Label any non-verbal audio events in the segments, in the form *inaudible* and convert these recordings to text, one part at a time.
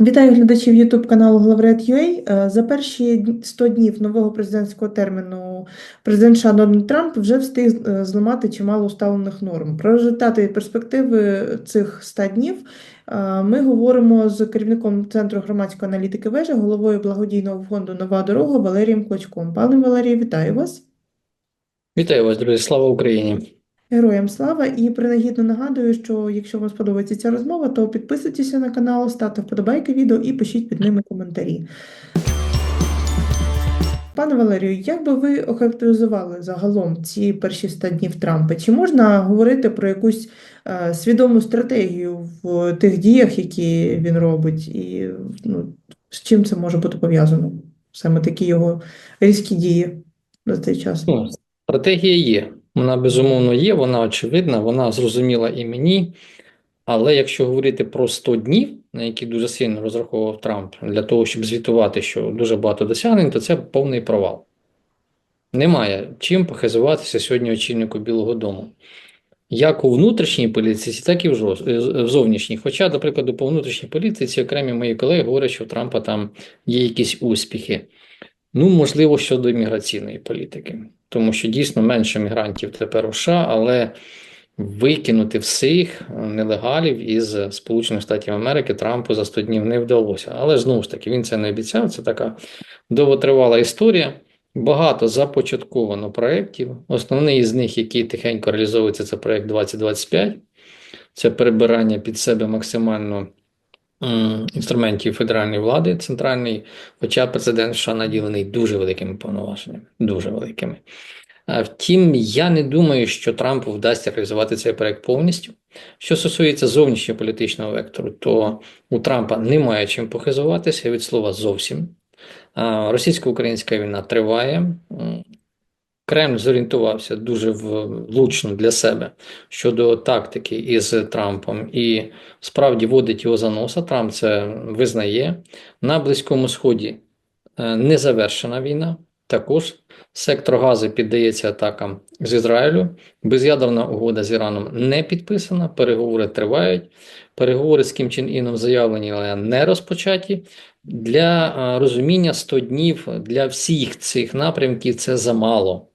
Вітаю глядачів YouTube каналу Главред.ua. Е, За перші 100 днів нового президентського терміну президент США Трамп вже встиг е, зламати чимало усталених норм. Про результати і перспективи цих 100 днів е, ми говоримо з керівником Центру громадської аналітики вежа, головою благодійного фонду Нова дорога Валерієм Клочком. Пане Валерію, вітаю вас. Вітаю вас, друзі! Слава Україні! Героям слава! І принагідно нагадую, що якщо вам сподобається ця розмова, то підписуйтеся на канал, ставте вподобайки відео і пишіть під ними коментарі. Пане Валерію, як би ви охарактеризували загалом ці перші 100 днів Трампа? Чи можна говорити про якусь е, свідому стратегію в тих діях, які він робить, і ну, з чим це може бути пов'язано? Саме такі його різкі дії за цей час? Ну, стратегія є. Вона безумовно є, вона очевидна, вона зрозуміла і мені. Але якщо говорити про 100 днів, на які дуже сильно розраховував Трамп для того, щоб звітувати, що дуже багато досягнень, то це повний провал. Немає чим похизуватися сьогодні очільнику Білого Дому. Як у внутрішній політиці, так і в е, зовнішній. Хоча, до прикладу, по внутрішній політиці окремі мої колеги говорять, що у Трампа там є якісь успіхи. Ну, можливо, щодо імміграційної політики, тому що дійсно менше мігрантів тепер у США, але викинути всіх нелегалів із Сполучених Штатів Америки Трампу за 100 днів не вдалося. Але знову ж таки, він це не обіцяв. Це така довготривала історія. Багато започатковано проєктів. Основний із них, який тихенько реалізовується, це проєкт 2025. Це перебирання під себе максимально інструментів федеральної влади центральної, хоча президент США наділений дуже великими повноваженнями, дуже великими. Втім, я не думаю, що Трампу вдасться реалізувати цей проект повністю. Що стосується зовнішньополітичного вектору, то у Трампа немає чим похизуватися від слова зовсім. Російсько-українська війна триває. Кремль зорієнтувався дуже влучно для себе щодо тактики із Трампом і справді водить його за носа. Трамп це визнає. На Близькому Сході е, не завершена війна. Також сектор Гази піддається атакам з Ізраїлю. Без'ядерна угода з Іраном не підписана. Переговори тривають. Переговори з Кім Чен Іном заявлені, але не розпочаті. Для е, розуміння 100 днів для всіх цих напрямків це замало.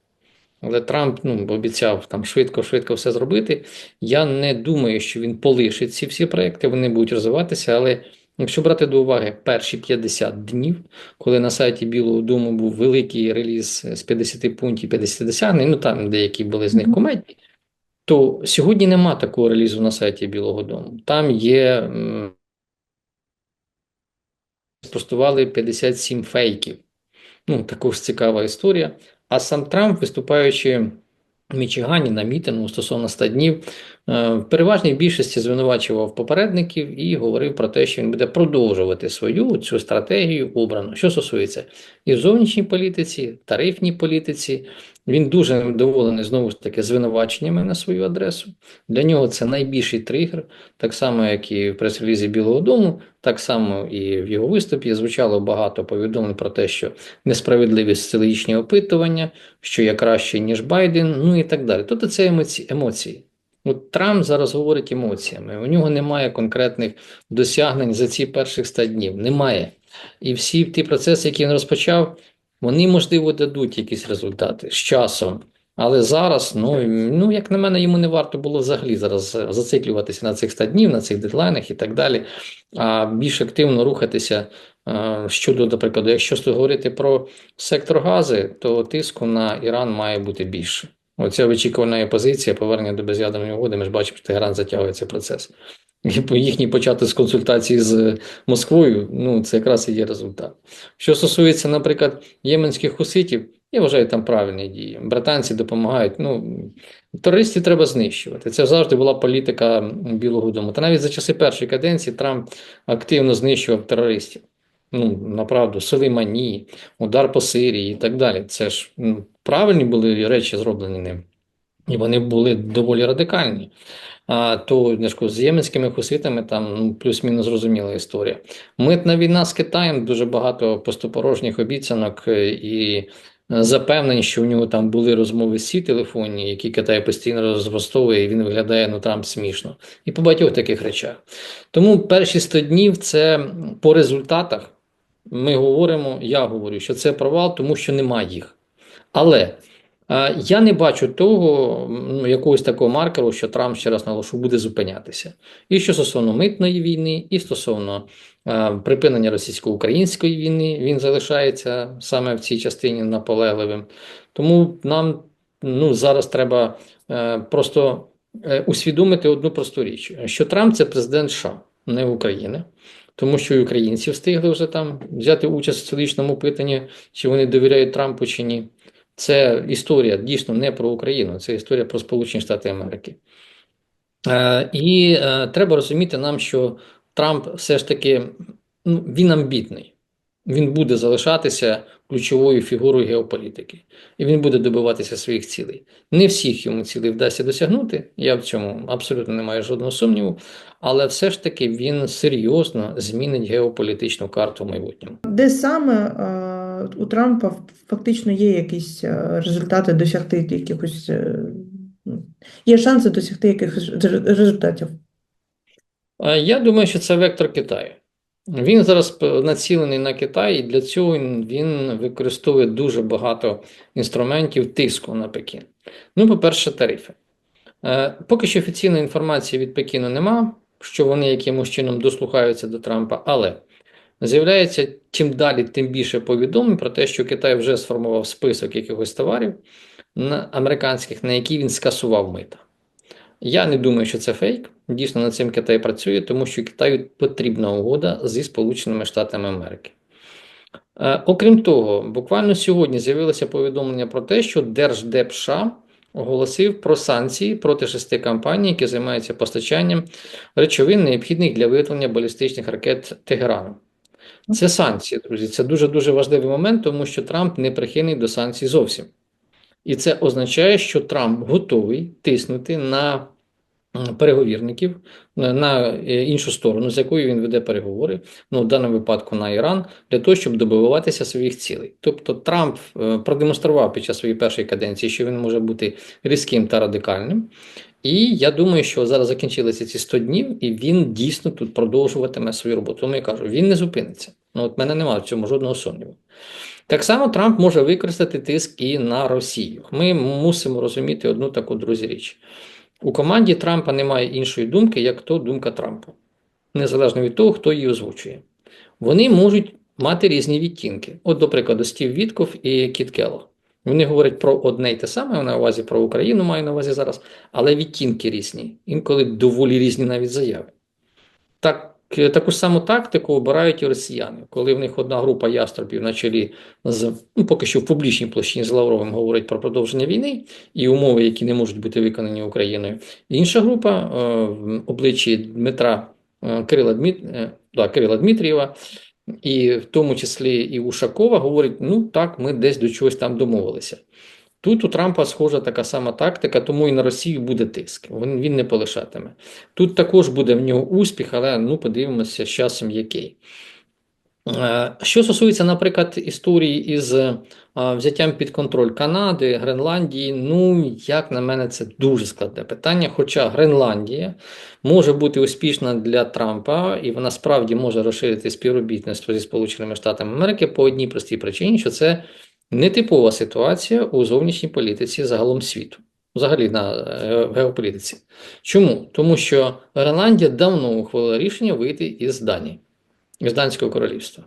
Але Трамп ну, обіцяв там швидко-швидко все зробити. Я не думаю, що він полишить ці всі проекти, вони будуть розвиватися. Але якщо брати до уваги перші 50 днів, коли на сайті Білого Дому був великий реліз з 50 пунктів, 50 досягнень, ну там деякі були з них Мгм. кумедні, то сьогодні нема такого релізу на сайті Білого Дому. Там є. Спростували 57 фейків. Ну, також цікава історія. А сам Трамп, виступаючи в Мічигані на мітингу стосовно 100 днів, в переважній більшості звинувачував попередників і говорив про те, що він буде продовжувати свою цю стратегію обрану. Що стосується і в зовнішній політиці, тарифній політиці, він дуже невдоволений знову ж таки звинуваченнями на свою адресу. Для нього це найбільший тригер, так само, як і в прес-релізі Білого Дому, так само і в його виступі звучало багато повідомлень про те, що несправедливі соціологічні опитування, що я краще, ніж Байден, ну і так далі. Тобто це емоції. От Трамп зараз говорить емоціями. У нього немає конкретних досягнень за ці перших 100 днів. Немає. І всі ті процеси, які він розпочав, вони, можливо, дадуть якісь результати з часом. Але зараз, ну, ну, як на мене, йому не варто було взагалі зараз зациклюватися на цих 100 днів, на цих дедлайнах і так далі, а більш активно рухатися щодо, до прикладу, якщо говорити про сектор гази, то тиску на Іран має бути більше. Оця вичікувана позиція повернення до без'ядерної угоди, ми ж бачимо, що Тегеран затягує цей процес. І їхні почати з консультацій з Москвою, ну це якраз і є результат. Що стосується, наприклад, єменських хуситів, я вважаю там правильні дії. Британці допомагають. Ну, терористів треба знищувати. Це завжди була політика Білого Дому. Та навіть за часи першої каденції Трамп активно знищував терористів. Ну, направду, Сулеймані, удар по Сирії і так далі. Це ж ну, правильні були речі зроблені ним. І вони були доволі радикальні. А то кажу, з єменськими хуситами там ну, плюс-мінус зрозуміла історія. Митна війна з Китаєм дуже багато пустопорожніх обіцянок, е, і запевнень, що в нього там були розмови з телефонні, які Китай постійно розростовує, і він виглядає ну Трамп смішно. І по багатьох таких речах. Тому перші 100 днів це по результатах. Ми говоримо, я говорю, що це провал, тому що немає їх. Але е, я не бачу того, ну, якогось такого маркеру, що Трамп ще раз наголошу буде зупинятися. І що стосовно митної війни, і стосовно е, припинення російсько-української війни, він залишається саме в цій частині наполегливим. Тому нам ну, зараз треба е, просто е, усвідомити одну просту річ: що Трамп це президент США, не України. Тому що і українці встигли вже там взяти участь в соціологічному питанні, чи вони довіряють Трампу чи ні. Це історія дійсно не про Україну, це історія про Сполучені Штати Америки. Е, і е, треба розуміти нам, що Трамп все ж таки ну, він амбітний. Він буде залишатися ключовою фігурою геополітики, і він буде добиватися своїх цілей. Не всіх йому цілей вдасться досягнути. Я в цьому абсолютно не маю жодного сумніву, але все ж таки він серйозно змінить геополітичну карту в майбутньому. Де саме е, у Трампа фактично є якісь е, результати досягти якихось, е, ну, є шанси досягти якихось результатів? Я думаю, що це вектор Китаю. Він зараз націлений на Китай, і для цього він, використовує дуже багато інструментів тиску на Пекін. Ну, по-перше, тарифи. Е, Поки що офіційної інформації від Пекіну нема, що вони якимось чином дослухаються до Трампа, але з'являється чим далі, тим більше повідомлень про те, що Китай вже сформував список якихось товарів американських, на які він скасував мита. Я не думаю, що це фейк. Дійсно, над цим Китай працює, тому що Китаю потрібна угода зі Сполученими Штатами Америки. Е, окрім того, буквально сьогодні з'явилося повідомлення про те, що Держдеп США оголосив про санкції проти шести компаній, які займаються постачанням речовин, необхідних для виготовлення балістичних ракет Тегерану. Це санкції, друзі. Це дуже-дуже важливий момент, тому що Трамп не прихильний до санкцій зовсім. І це означає, що Трамп готовий тиснути на переговірників на- на е, іншу сторону, з якою він веде переговори, ну в даному випадку на Іран, для того, щоб добиватися своїх цілей. Тобто Трамп е, продемонстрував під час своєї першої каденції, що він може бути різким та радикальним. І я думаю, що зараз закінчилися ці 100 днів, і він дійсно тут продовжуватиме свою роботу. Тому я кажу, він не зупиниться. Ну, от мене немає в цьому жодного сумніву. Так само Трамп може використати тиск і на Росію. Ми мусимо розуміти одну таку друзі річ. У команді Трампа немає іншої думки, як то думка Трампа, незалежно від того, хто її озвучує. Вони можуть мати різні відтінки. От, до прикладу, Стів Вітков і Кіт Келло. Вони говорять про одне й те саме, на увазі про Україну маю на увазі зараз, але відтінки різні, інколи доволі різні навіть заяви. Так, таку ж саму тактику обирають і росіяни, коли в них одна група яструбів на чолі з ну, поки що в публічній площині з Лавровим говорить про продовження війни і умови, які не можуть бути виконані Україною. Інша група е, в обличчі Дмитра е, Кирила, Дмит, е, да, Кирила Дмитрієва, і в тому числі і Ушакова, говорить: ну так, ми десь до чогось там домовилися. Тут у Трампа схожа така сама тактика, тому і на Росію буде тиск. Він, він не полишатиме. Тут також буде в нього успіх, але ну подивимося з часом який. Е, Що стосується, наприклад, історії із е, взяттям під контроль Канади, Гренландії, ну, як на мене, це дуже складне питання. Хоча Гренландія може бути успішна для Трампа, і вона справді може розширити співробітництво зі Сполученими Штатами Америки по одній простій причині, що це нетипова ситуація у зовнішній політиці загалом світу. Взагалі на е, геополітиці. Чому? Тому що Гренландія давно ухвалила рішення вийти із Данії, із Данського королівства.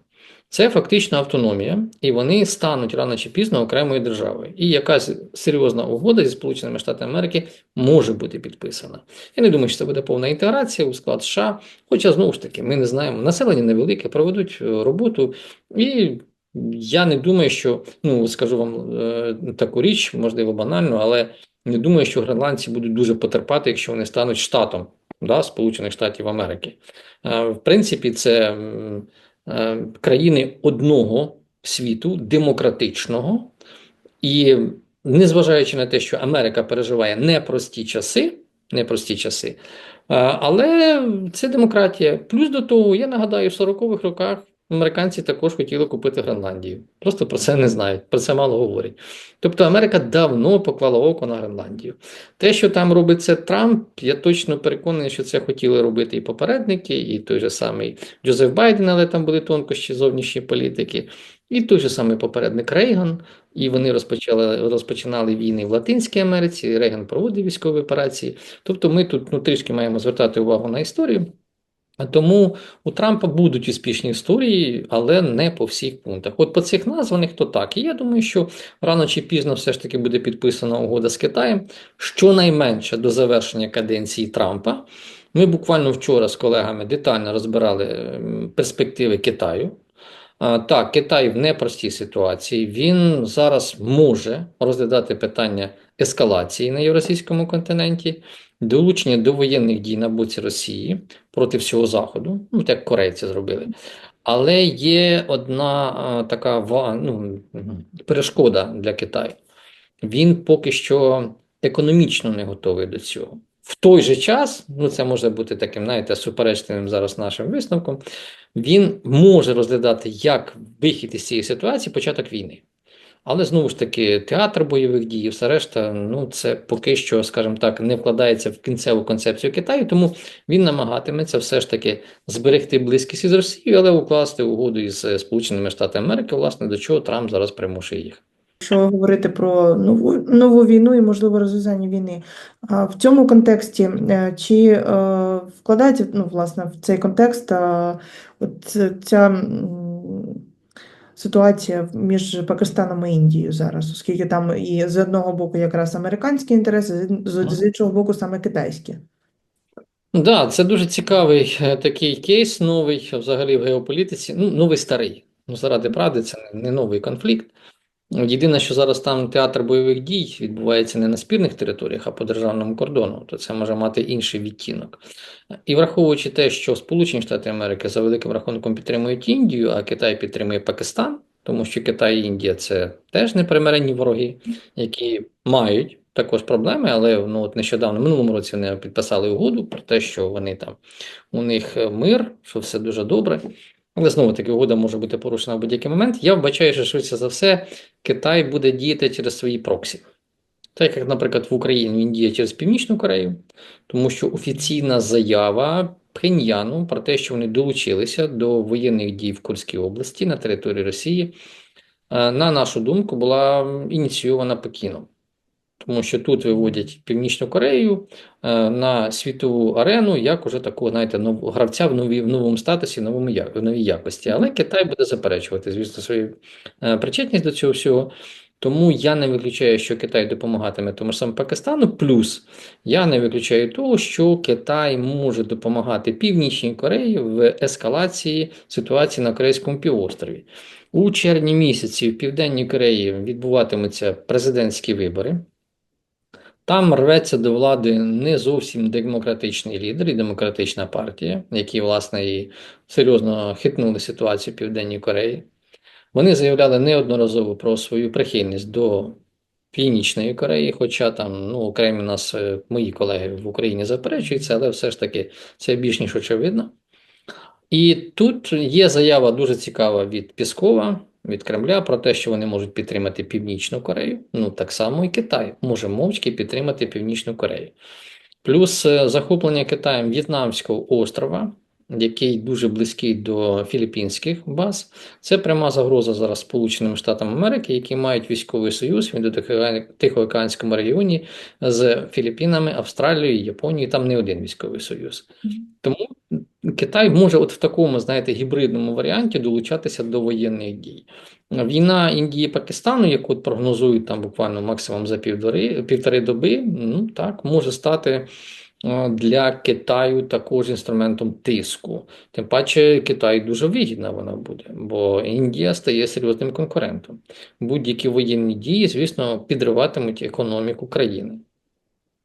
Це фактично автономія, і вони стануть рано чи пізно окремою державою. І якась серйозна угода зі Сполученими Штатами Америки може бути підписана. Я не думаю, що це буде повна інтеграція у склад США. Хоча знову ж таки, ми не знаємо, населення невелике, проведуть е, роботу, і я не думаю, що ну скажу вам е, таку річ, можливо, банальну, але не думаю, що гренландці будуть дуже потерпати, якщо вони стануть штатом да, Сполучених Штатів Америки. Е, В принципі, це е, країни одного світу, демократичного, і незважаючи на те, що Америка переживає непрості часи, непрості часи, е, але це демократія. Плюс до того, я нагадаю, в 40-х роках американці також хотіли купити Гренландію. Просто про це не знають, про це мало говорять. Тобто Америка давно поклала око на Гренландію. Те, що там робить це Трамп, я точно переконаний, що це хотіли робити і попередники, і той же самий Джозеф Байден, але там були тонкощі зовнішньої політики, і той же самий попередник Рейган. І вони розпочали розпочинали війни в Латинській Америці. Рейган проводив військові операції. Тобто, ми тут ну, трішки маємо звертати увагу на історію. Тому у Трампа будуть успішні історії, але не по всіх пунктах. От по цих названих то так. І я думаю, що рано чи пізно все ж таки буде підписана угода з Китаєм, щонайменше до завершення каденції Трампа. Ми буквально вчора з колегами детально розбирали ем, перспективи Китаю. Так, Китай в непростій ситуації. Він зараз може розглядати питання ескалації на євросійському континенті, долучення до воєнних дій на боці Росії проти всього Заходу, ну так як корейці зробили. Але є одна а, така ну, перешкода для Китаю. Він поки що економічно не готовий до цього. В той же час, ну це може бути таким, знаєте, суперечливим зараз нашим висновком, він може розглядати як вихід із цієї ситуації початок війни. Але знову ж таки, театр бойових дій і все решта, ну це поки що, скажімо так, не вкладається в кінцеву концепцію Китаю, тому він намагатиметься все ж таки зберегти близькість із Росією, але укласти угоду із е, Сполученими Штатами Америки, власне, до чого Трамп зараз примушує їх. Якщо говорити про нову, нову війну і можливе розв'язання війни, а в цьому контексті е, чи е, вкладається ну, власне, в цей контекст е, от це- ця ситуація між Пакистаном і Індією зараз, оскільки там і з одного боку якраз американські інтереси, з, з іншого боку саме китайські. Да, це дуже цікавий е, такий кейс, новий взагалі в геополітиці. Ну, новий старий. Ну, заради правди, це не новий конфлікт. Єдине, що зараз там театр бойових дій відбувається не на спірних територіях, а по державному кордону, то це може мати інший відтінок. І враховуючи те, що Сполучені Штати Америки за великим рахунком підтримують Індію, а Китай підтримує Пакистан, тому що Китай і Індія це теж непримиренні вороги, які мають також проблеми, але ну, от нещодавно, минулому році вони підписали угоду про те, що вони там у них мир, що все дуже добре. Але знову таки угода може бути порушена в будь-який момент. Я вбачаю, що швидше за все Китай буде діяти через свої проксі. Так як, наприклад, в Україні він діє через Північну Корею, тому що офіційна заява Пхеньяну про те, що вони долучилися до воєнних дій в Курській області на території Росії, е, на нашу думку, була ініційована Пекіном. Тому що тут виводять Північну Корею е, на світову арену як уже такого, знаєте, нов, гравця в, нові, в новому статусі, в новому, я- в новій якості. Але Китай буде заперечувати, звісно, свою е, причетність до цього всього. Тому я не виключаю, що Китай допомагатиме тому ж самому Пакистану. Плюс я не виключаю того, що Китай може допомагати Північній Кореї в ескалації ситуації на Корейському півострові. У червні місяці в Південній Кореї відбуватимуться президентські вибори. Там рветься до влади не зовсім демократичний лідер і демократична партія, які, власне, і серйозно хитнули ситуацію в Південній Кореї. Вони заявляли неодноразово про свою прихильність до Північної Кореї, хоча там ну, окремі нас, е, мої колеги в Україні заперечуються, але все ж таки це більш ніж очевидно. І тут є заява дуже цікава від Піскова, від Кремля про те, що вони можуть підтримати Північну Корею. Ну так само і Китай може мовчки підтримати Північну Корею. Плюс е, захоплення Китаєм В'єтнамського острова, який дуже близький до філіппінських баз. Це пряма загроза зараз Сполученим Штатам Америки, які мають військовий союз в Індотихоокеанському регіоні з Філіппінами, Австралією, Японією. Там не один військовий союз. Тому Китай може от в такому, знаєте, гібридному варіанті долучатися до воєнних дій. Війна Індії і Пакистану, яку прогнозують там буквально максимум за півтори, півтори доби, ну так, може стати для Китаю також інструментом тиску. Тим паче Китаю дуже вигідна вона буде, бо Індія стає серйозним конкурентом. Будь-які воєнні дії, звісно, підриватимуть економіку країни.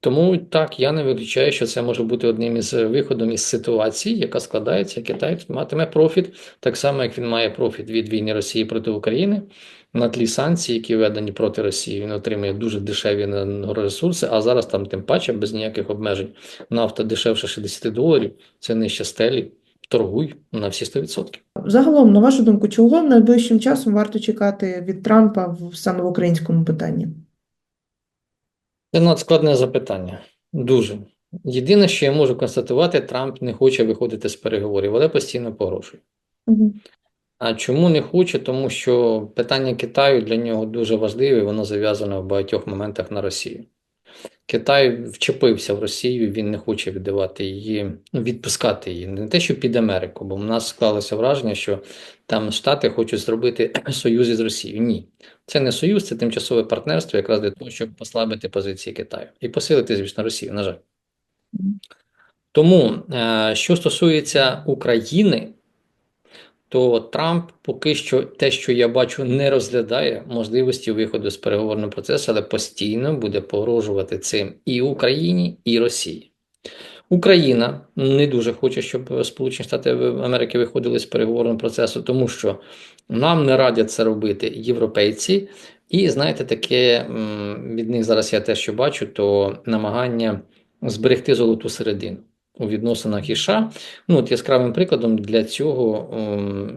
Тому так, я не виключаю, що це може бути одним із виходом із ситуації, яка складається. Китай матиме профіт, так само, як він має профіт від війни Росії проти України на тлі санкцій, які введені проти Росії. Він отримує дуже дешеві ресурси, а зараз там тим паче без ніяких обмежень. Нафта дешевше 60 доларів, це нижче стелі. Торгуй на всі 100%. Загалом, на вашу думку, чого найближчим часом варто чекати від Трампа саме в українському питанні? Це надскладне запитання. Дуже. Єдине, що я можу констатувати, Трамп не хоче виходити з переговорів, але постійно погрожує. Мгм. А чому не хоче? Тому що питання Китаю для нього дуже важливе, воно зав'язане в багатьох моментах на Росію. Китай вчепився в Росію, він не хоче віддавати її, ну, відпускати її. Не те, що під Америку, бо в нас склалося враження, що там Штати хочуть зробити *clears throat* союз із Росією. Ні, це не союз, це тимчасове партнерство, якраз для того, щоб послабити позиції Китаю і посилити, звісно, Росію, на жаль. Тому, е, що стосується України, то Трамп поки що те, що я бачу, не розглядає можливості виходу з переговорного процесу, але постійно буде погрожувати цим і Україні, і Росії. Україна не дуже хоче, щоб Сполучені Штати Америки виходили з переговорного процесу, тому що нам не радять це робити європейці. І знаєте, таке від них зараз я те, що бачу, то намагання зберегти золоту середину у відносинах із США. Ну, от яскравим прикладом для цього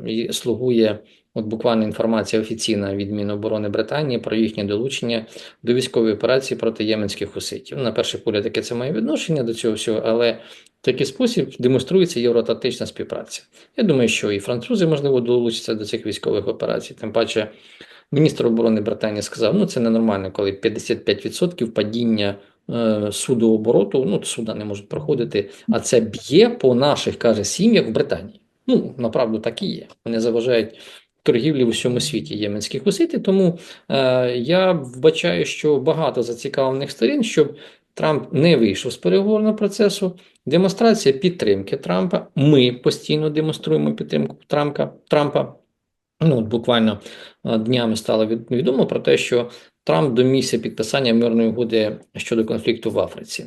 і слугує от буквально інформація офіційна від Міноборони Британії про їхнє долучення до військової операції проти єменських хуситів. На перший погляд, яке це має відношення до цього всього, але в такий спосіб демонструється євроатлантична співпраця. Я думаю, що і французи, можливо, долучаться до цих військових операцій. Тим паче, міністр оборони Британії сказав: ну це ненормально, коли 55% падіння е, судообороту, ну суда не можуть проходити, а це б'є по наших, каже, сім'ях в Британії. Ну, направду так і є. Вони заважають торгівлі в усьому світі єменські хусити. Тому е, я вбачаю, що багато зацікавлених сторін, щоб Трамп не вийшов з переговорного процесу. Демонстрація підтримки Трампа. Ми постійно демонструємо підтримку Трампа. Трампа. Ну, от буквально е, днями стало відомо про те, що Трамп домігся підписання мирної угоди щодо конфлікту в Африці.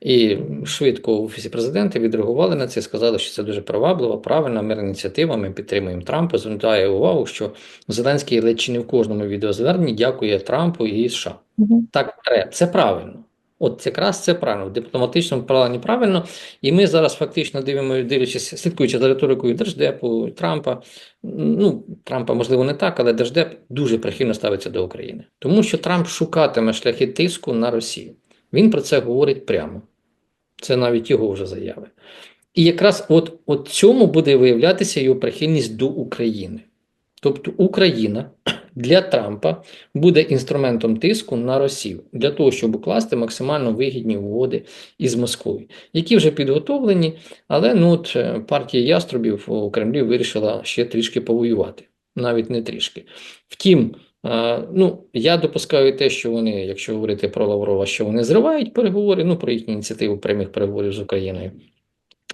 І швидко в офісі президента відреагували на це, сказали, що це дуже приваблива, правильна мирна ініціатива. Ми підтримуємо Трампа. Звертає увагу, що Зеленський ледь чи не в кожному відеозверненні дякує Трампу і США. Мгм. Так це правильно. От якраз це правильно, в дипломатичному плані правильно. І ми зараз фактично дивимо, дивлячись, слідкуючи за риторикою Держдепу, Трампа. Ну, Трампа, можливо, не так, але Держдеп дуже прихильно ставиться до України. Тому що Трамп шукатиме шляхи тиску на Росію. Він про це говорить прямо. Це навіть його вже заяви. І якраз от, от цьому буде виявлятися його прихильність до України. Тобто Україна для Трампа буде інструментом тиску на Росію для того, щоб укласти максимально вигідні угоди із Москвою, які вже підготовлені, але ну от е, партія яструбів у Кремлі вирішила ще трішки повоювати, навіть не трішки. Втім, ну я допускаю те, що вони, якщо говорити про Лаврова, що вони зривають переговори, ну про їхню ініціативу прямих переговорів з Україною,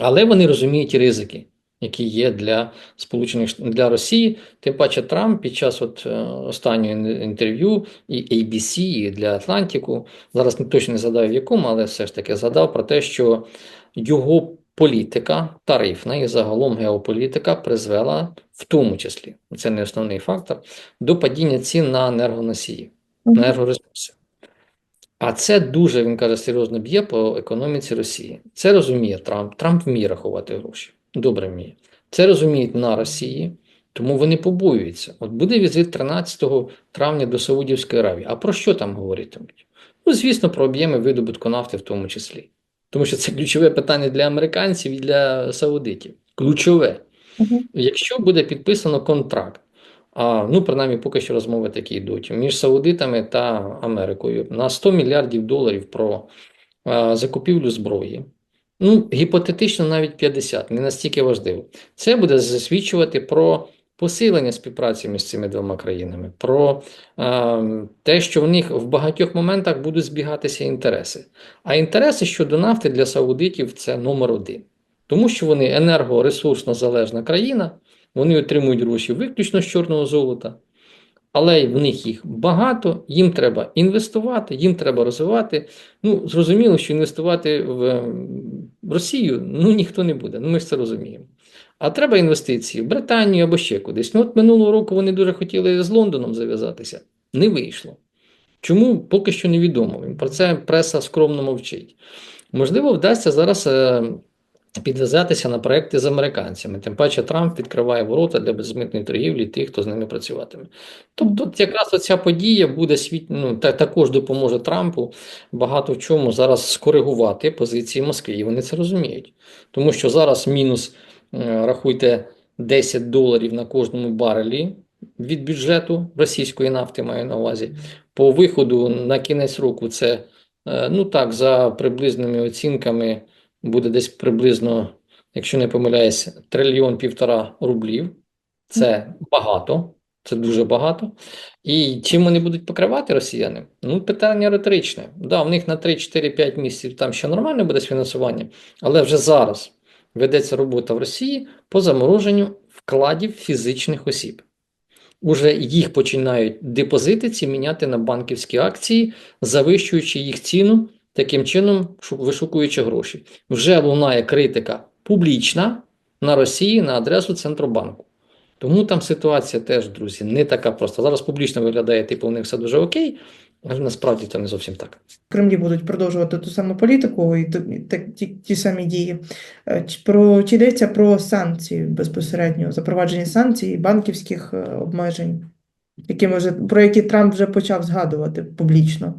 але вони розуміють ризики. Які є для Сполучених для Росії, тим паче Трамп під час от е, останнього інтерв'ю і ABC, і для Атлантику зараз не точно не згадаю в якому, але все ж таки згадав про те, що його політика тарифна і загалом геополітика призвела в тому числі, це не основний фактор, до падіння цін на енергоносії, на енергоресурси. А це дуже, він каже, серйозно б'є по економіці Росії. Це розуміє Трамп. Трамп вміє рахувати гроші. Добре вміє. Це розуміють на Росії, тому вони побоюються. От буде візит 13 травня до Саудівської Аравії. А про що там говоритимуть? Ну, звісно, про об'єми видобутку нафти в тому числі. Тому що це ключове питання для американців і для саудитів. Ключове. Мгм. Якщо буде підписано контракт, а, ну, принаймні, поки що розмови такі йдуть, між Саудитами та Америкою на 100 мільярдів доларів про а, закупівлю зброї. Ну, гіпотетично навіть 50, не настільки важливо. Це буде засвідчувати про посилення співпраці між цими двома країнами, про а, те, що в них в багатьох моментах будуть збігатися інтереси. А інтереси щодо нафти для саудитів це номер один. Тому що вони енергоресурсно залежна країна, вони отримують гроші виключно з чорного золота, але в них їх багато, їм треба інвестувати, їм треба розвивати. Ну, зрозуміло, що інвестувати в Росію ну, ніхто не буде, ну ми ж це розуміємо. А треба інвестиції в Британію або ще кудись. Ну, от минулого року вони дуже хотіли з Лондоном зав'язатися. Не вийшло. Чому поки що невідомо. Про це преса скромно мовчить. Можливо, вдасться зараз е, підв'язатися на проекти з американцями. Тим паче Трамп відкриває ворота для безмитної торгівлі тих, хто з ними працюватиме. Тобто, якраз оця подія буде світ, ну, та, також допоможе Трампу багато в чому зараз скоригувати позиції Москви. І вони це розуміють. Тому що зараз мінус, е, рахуйте, 10 доларів на кожному барелі від бюджету російської нафти, маю на увазі. По виходу на кінець року це, е, ну так, за приблизними оцінками буде десь приблизно, якщо не помиляюсь, трильйон півтора рублів. Це багато, це дуже багато. І чим вони будуть покривати росіяни? Ну, питання риторичне. Да, в них на 3-4-5 місяців там ще нормально буде з фінансуванням, але вже зараз ведеться робота в Росії по замороженню вкладів фізичних осіб. Уже їх починають депозити ці міняти на банківські акції, завищуючи їх ціну, таким чином вишукуючи гроші. Вже лунає критика публічна на Росії на адресу Центробанку. Тому там ситуація теж, друзі, не така проста. Зараз публічно виглядає, типу, у них все дуже окей, але насправді це не зовсім так. Кремлі будуть продовжувати ту саму політику і ту- і ті, ті самі дії. Е, про чи йдеться про санкції безпосередньо, запровадження санкцій, банківських е, обмежень, які може про які Трамп вже почав згадувати публічно?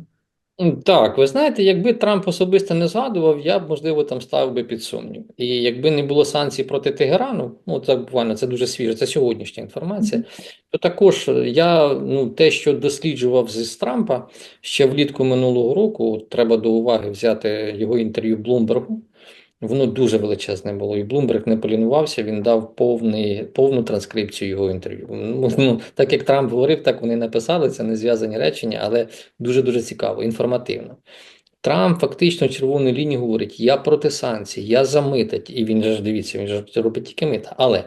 Так, ви знаєте, якби Трамп особисто не згадував, я б, можливо, там ставив би під сумнів. І якби не було санкцій проти Тегерану, ну це буквально це дуже свіже, це сьогоднішня інформація, то також я ну, те, що досліджував з Трампа ще влітку минулого року, треба до уваги взяти його інтерв'ю Блумбергу. Воно дуже величезне було, і Блумберг не полінувався, він дав повний, повну транскрипцію його інтерв'ю. Ну, ну, так як Трамп говорив, так вони написали, це не зв'язані речення, але дуже-дуже цікаво, інформативно. Трамп фактично червону лінію говорить: я проти санкцій, я за мита. І він ж дивіться, він же робить тільки мита. Але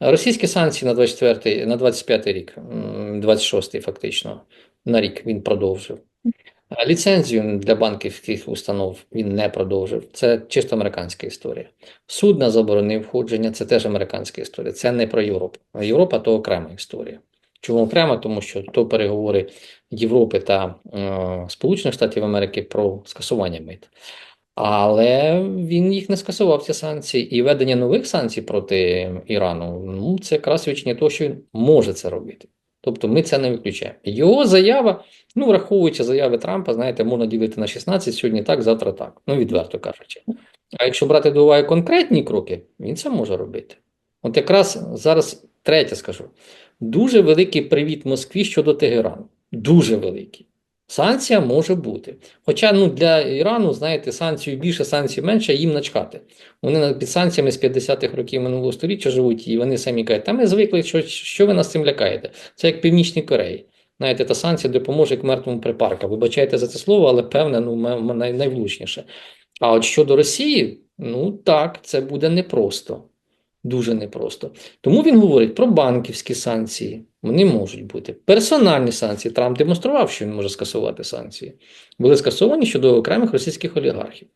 російські санкції на 24, на 25 рік, м, 26 фактично, на рік він продовжив. Ліцензію для банківських установ він не продовжив. Це чисто американська історія. Суд на заборонив входження, це теж американська історія. Це не про Європу. Європа то окрема історія. Чому окрема? Тому що то переговори Європи та е, Сполучених Штатів Америки про скасування мит. Але він їх не скасував, ці санкції, і введення нових санкцій проти Ірану, ну це якраз свідчення того, що він може це робити. Тобто ми це не виключаємо. Його заява, ну враховуючи заяви Трампа, знаєте, можна ділити на 16, сьогодні так, завтра так. Ну, відверто кажучи. А якщо брати до уваги конкретні кроки, він це може робити. От якраз зараз третє скажу. Дуже великий привіт Москві щодо Тегерану. Дуже великий. Санкція може бути. Хоча ну, для Ірану, знаєте, санкцій більше, санкцій менше, їм начкати. Вони під санкціями з 50-х років минулого століття живуть, і вони самі кажуть, та ми звикли, що, що ви нас цим лякаєте? Це як Північній Кореї. Знаєте, та санкція допоможе як мертвому припарка. Вибачайте за це слово, але певне, ну, най- найвлучніше. А от щодо Росії, ну так, це буде непросто. Дуже непросто. Тому він говорить про банківські санкції. Вони можуть бути. Персональні санкції. Трамп демонстрував, що він може скасувати санкції. Були скасовані щодо окремих російських олігархів.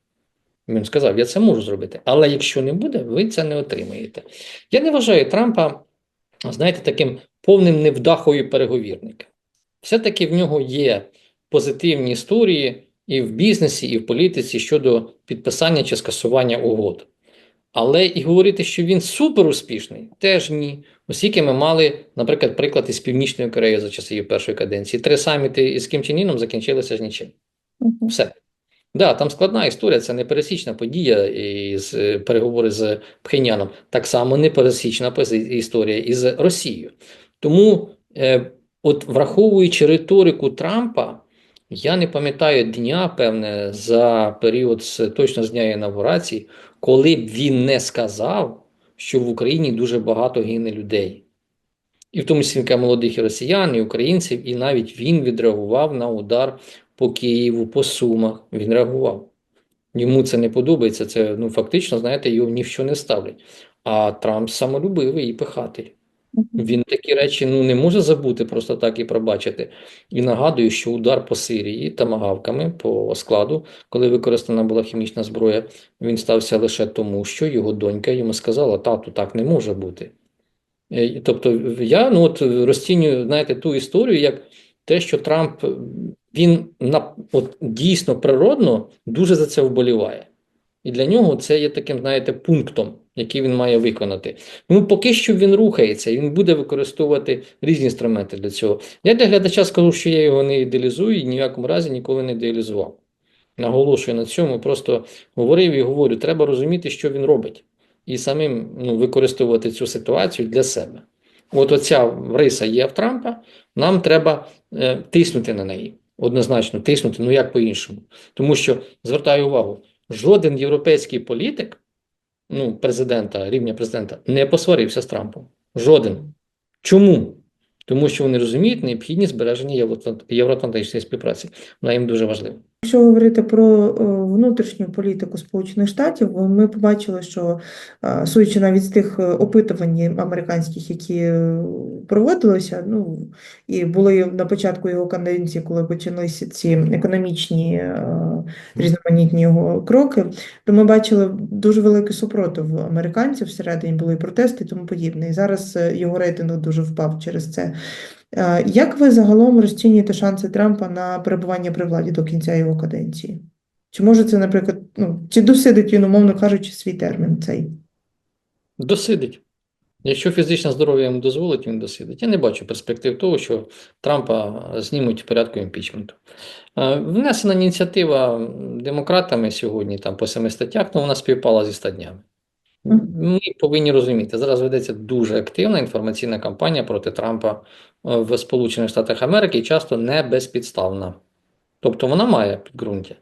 Він сказав, я це можу зробити. Але якщо не буде, ви це не отримаєте. Я не вважаю Трампа, знаєте, таким повним невдахою переговірника. Все-таки в нього є позитивні історії і в бізнесі, і в політиці щодо підписання чи скасування угод. Але і говорити, що він супер успішний, теж ні. Оскільки ми мали, наприклад, приклад із Північної Кореї за часи її першої каденції. Три саміти із Кім Чен Іном закінчилися ж нічим. Все. Да, там складна історія, це не пересічна подія із е, переговори з Пхеньяном. Так само не пересічна пози- історія із Росією. Тому, е, от враховуючи риторику Трампа, я не пам'ятаю дня, певне, за період з точно з дня інавгурації, коли б він не сказав, що в Україні дуже багато гине людей. І в тому числі молодих і росіян, і українців, і навіть він відреагував на удар по Києву, по Сумах. Він реагував. Йому це не подобається. Це ну фактично, знаєте, його ні в що не ставлять. А Трамп самолюбивий і пихатель. Він такі речі ну не може забути просто так і пробачити. І нагадую, що удар по Сирії тамагавками по складу, коли використана була хімічна зброя, він стався лише тому, що його донька йому сказала: тату, так не може бути. Е, Тобто я ну от розцінюю, знаєте, ту історію як те, що Трамп він на от дійсно природно дуже за це вболіває. І для нього це є таким, знаєте, пунктом, який він має виконати. Ну, поки що він рухається, і він буде використовувати різні інструменти для цього. Я для глядача скажу, що я його не ідеалізую і ні в якому разі ніколи не ідеалізував. Наголошую на цьому, просто говорив і говорю, треба розуміти, що він робить, і самим ну, використовувати цю ситуацію для себе. От оця риса є в Трампа, нам треба е, тиснути на неї. Однозначно, тиснути, ну як по-іншому. Тому що, звертаю увагу, жоден європейський політик, ну, президента, рівня президента, не посварився з Трампом. Жоден. Чому? Тому що вони розуміють необхідність збереження євроатлантичної співпраці. Вона їм дуже важлива. Якщо говорити про е, внутрішню політику Сполучених Штатів, ми побачили, що е, судячи навіть з тих е, опитувань американських, які проводилися, ну і були на початку його каденції, коли почалися ці економічні різноманітні його кроки, то ми бачили дуже великий супротив американців всередині, були протести і тому подібне. І зараз його рейтинг дуже впав через це. Е, Як ви загалом розцінюєте шанси Трампа на перебування при владі до кінця його каденції? Чи може це, наприклад, ну, чи досидить він, умовно кажучи, свій термін цей? Досидить. Якщо фізичне здоров'я йому дозволить, він досидить. Я не бачу перспектив того, що Трампа знімуть в порядку імпічменту. Е, Внесена ініціатива демократами сьогодні там по семи статтях, ну вона співпала зі 100 днями. Ми повинні розуміти, зараз ведеться дуже активна інформаційна кампанія проти Трампа в Сполучених Штатах Америки часто не безпідставна. Тобто вона має підґрунтя.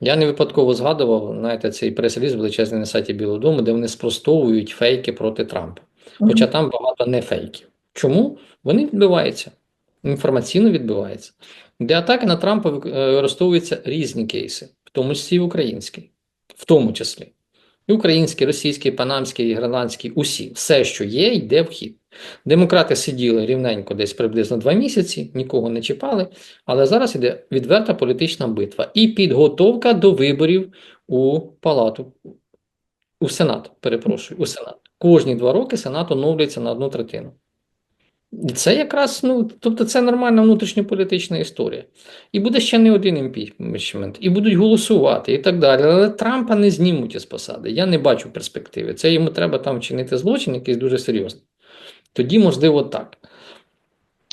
Я не випадково згадував, знаєте, цей прес-реліз величезний на сайті Білого Дому, де вони спростовують фейки проти Трампа. Хоча там багато не фейків. Чому? Вони відбиваються. Інформаційно відбиваються. Де атаки на Трампа е, використовуються різні кейси, в тому числі і український, в тому числі. І український, російський, панамський, гренландський, усі. Все, що є, йде в хід. Демократи сиділи рівненько десь приблизно два місяці, нікого не чіпали, але зараз іде відверта політична битва і підготовка до виборів у палату, у Сенат, перепрошую, у Сенат. Кожні два роки Сенат оновлюється на одну третину. Це якраз, ну, тобто це нормальна внутрішньополітична історія. І буде ще не один імпічмент, і будуть голосувати, і так далі. Але Трампа не знімуть із посади. Я не бачу перспективи. Це йому треба там вчинити злочин, якийсь дуже серйозний. Тоді, можливо, так.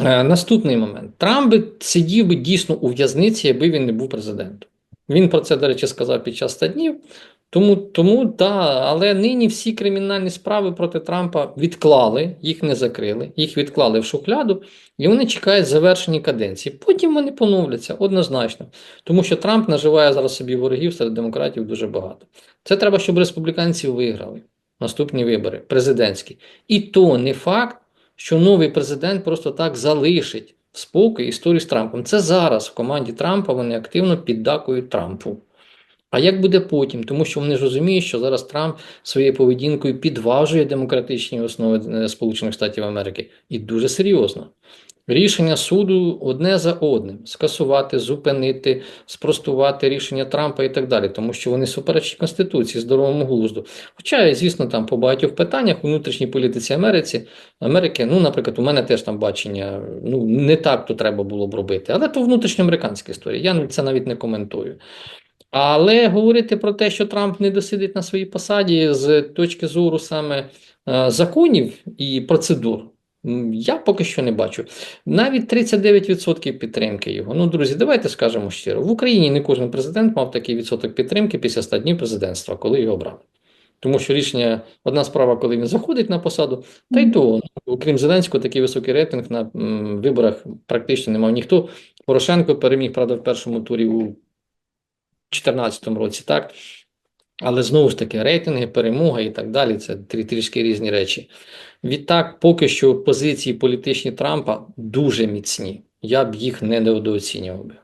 Е, наступний момент. Трамп би сидів би дійсно у в'язниці, якби він не був президентом. Він про це, до речі, сказав під час 100 днів. Тому, тому да, але нині всі кримінальні справи проти Трампа відклали, їх не закрили, їх відклали в шухляду, і вони чекають завершення каденції. Потім вони поновляться однозначно. Тому що Трамп наживає зараз собі ворогів серед демократів дуже багато. Це треба, щоб республіканці виграли наступні вибори, президентські. І то не факт, що новий президент просто так залишить в спокій історію з Трампом. Це зараз в команді Трампа вони активно піддакують Трампу. А як буде потім? Тому що вони ж розуміють, що зараз Трамп своєю поведінкою підважує демократичні основи е, Сполучених Штатів Америки і дуже серйозно. Рішення суду одне за одним скасувати, зупинити, спростувати рішення Трампа і так далі, тому що вони суперечать Конституції, здоровому глузду. Хоча, звісно, там по багатьох питаннях у внутрішній політиці Америці, Америки, ну, наприклад, у мене теж там бачення, ну, не так то треба було б робити, але то внутрішньоамериканська історія. Я це навіть не коментую. Але говорити про те, що Трамп не досидить на своїй посаді з точки зору саме е, законів і процедур, я поки що не бачу. Навіть 39% підтримки його. Ну, друзі, давайте скажемо щиро. В Україні не кожен президент мав такий відсоток підтримки після 100 днів президентства, коли його обрали. Тому що рішення, одна справа, коли він заходить на посаду, та й то, ну, окрім Зеленського, такий високий рейтинг на м, виборах практично не мав ніхто. Порошенко переміг, правда, в першому турі у 2014 році, так? Але знову ж таки, рейтинги, перемога і так далі це трі- трішки різні речі. Відтак, поки що позиції політичні Трампа дуже міцні. Я б їх не недооцінював би.